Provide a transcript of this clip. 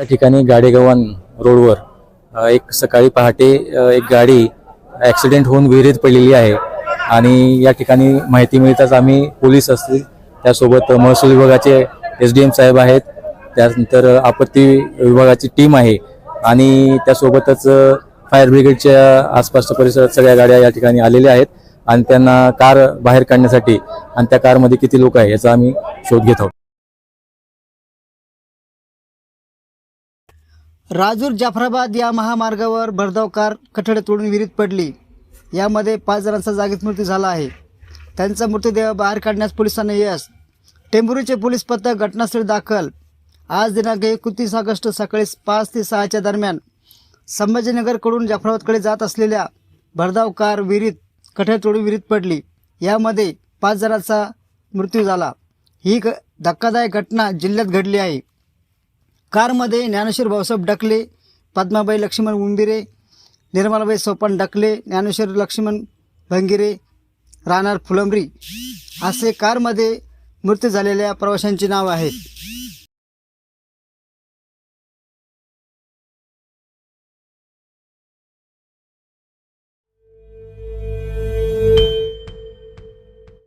या ठिकाणी गाडेगव्हाण रोडवर एक सकाळी पहाटे एक गाडी ॲक्सिडेंट होऊन विहिरीत पडलेली आहे आणि या ठिकाणी माहिती मिळताच आम्ही पोलीस असतील त्यासोबत महसूल विभागाचे एस डी एम साहेब आहेत त्यानंतर आपत्ती विभागाची टीम आहे आणि त्यासोबतच फायर ब्रिगेडच्या आसपासच्या परिसरात सगळ्या गाड्या या ठिकाणी आलेल्या आहेत आणि त्यांना कार बाहेर काढण्यासाठी आणि त्या कारमध्ये किती लोक आहे याचा आम्ही शोध घेत आहोत. राजूर जाफराबाद या महामार्गावर भरधाव कार कठडे तोडून विहिरीत पडली. यामध्ये पाच जणांचा जागीच मृत्यू झाला आहे. त्यांचा मृतदेह बाहेर काढण्यास पोलिसांना यश. टेंभुरीचे पोलीस पथक घटनास्थळी दाखल. आज दिनांक एकोणतीस ऑगस्ट सकाळी पाच ते सहाच्या दरम्यान संभाजीनगरकडून जाफराबादकडे जात असलेल्या भरधाव कार विहिरीत कठडे तोडून विहिरीत पडली. यामध्ये पाच जणांचा मृत्यू झाला. ही ग धक्कादायक घटना जिल्ह्यात घडली आहे. कारमध्ये ज्ञानेश्वर भाऊसाहेब डकले पद्माबाई लक्ष्मण उंबिरे निर्मलाबाई सोपान डकले ज्ञानेश्वर लक्ष्मण भंगिरे राहणार फुलंबरी असे कारमध्ये मृत्यू झालेल्या प्रवाशांची नाव आहेत.